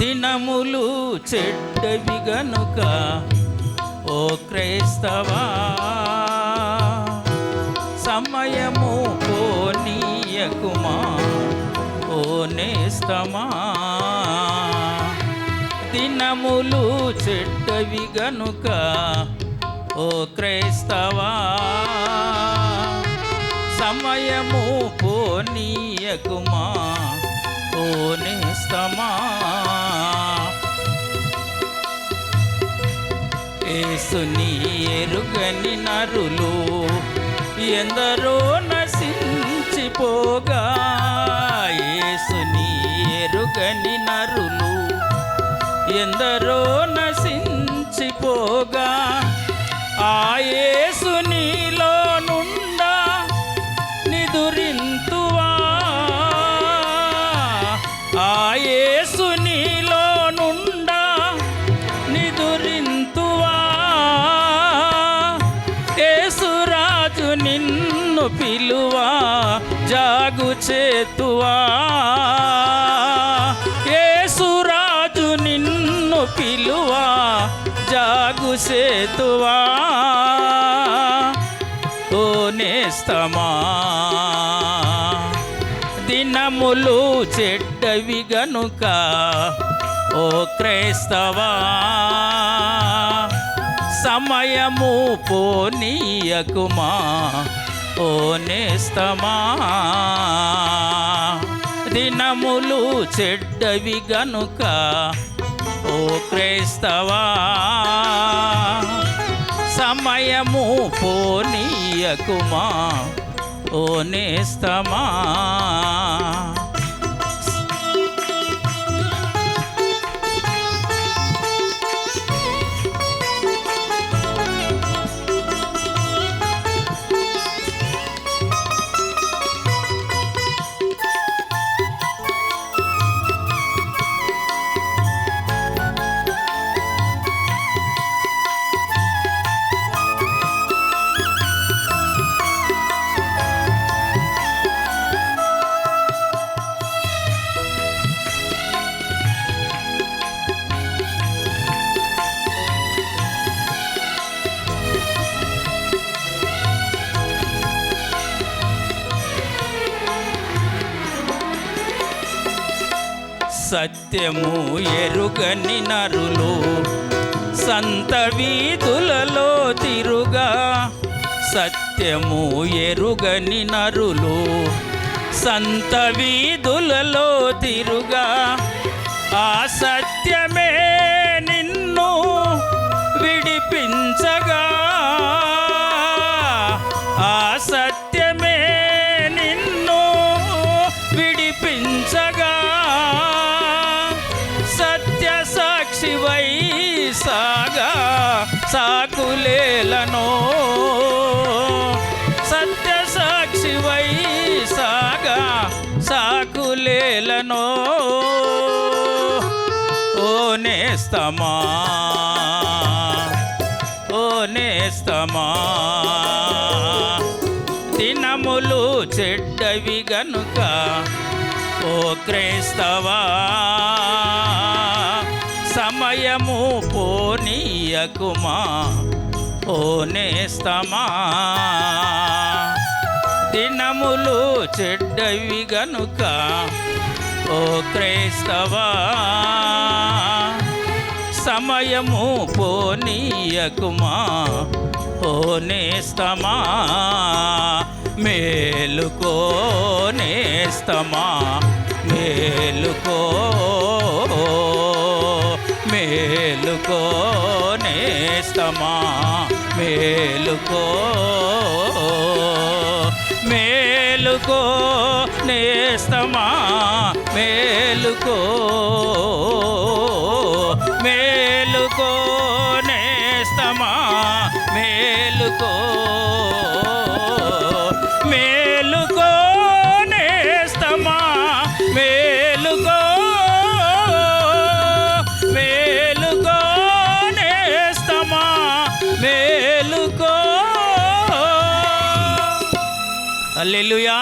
దినములు చెడ్డవి గనుక ఓ క్రైస్తవా సమయము పోనీయకుమా ఓ నేస్తమా? దినములు చెడ్డవి గనుక ఓ క్రైస్తవా సమయము పోనీయకుమా? ఏసుని ఎరుగని నరులు ఎందరో నశించిపోగా. ఏసుని ఎరుగని నరులు ఎందరో నశించిపోగా. ఆ యేసునిలో పిలువా జాగు చేతువా. ఏసురాజు నిన్ను పిలువా జాగు సేతువా ఓ నేస్తమా దినములు చెడ్డవి గనుక ఓ క్రైస్తవా. సమయము పోనీయకుమా ఓ నేస్తమా దినములు చెడ్డవి గనుక ఓ క్రైస్తవా? సమయము పోనీయకుమా? ఓ నేస్తమా సత్యము ఎరుగని నరులు సంత వీధులలో తిరుగా. సత్యము ఎరుగని నరులు సంత వీధులలో తిరుగా. ఆ సత్యమే సాక్షివై సాగా సాకులేలను. సత్య సాక్షివై సాగా సాకులేలను. ఓ నేస్తమా ఓ నేస్తమా. దినములు చెడ్డవి గనుక ఓ క్రైస్తవా. భయము పోనీయకుమా? ఓనేస్తమా దినములు చెడ్డవి గనుక ఓ క్రైస్తవా? సమయము పోనీయకుమా? ఓనేస్తమా నేస్తమా? మేలుకో మేలుకో మేలుకో నేస్తమా మేలుకో మేలుకో నేస్తమా మేలుకో మేలుకో నేస్తమా మేలుకో మేలుకో. మేలుకో. అల్లెలుయా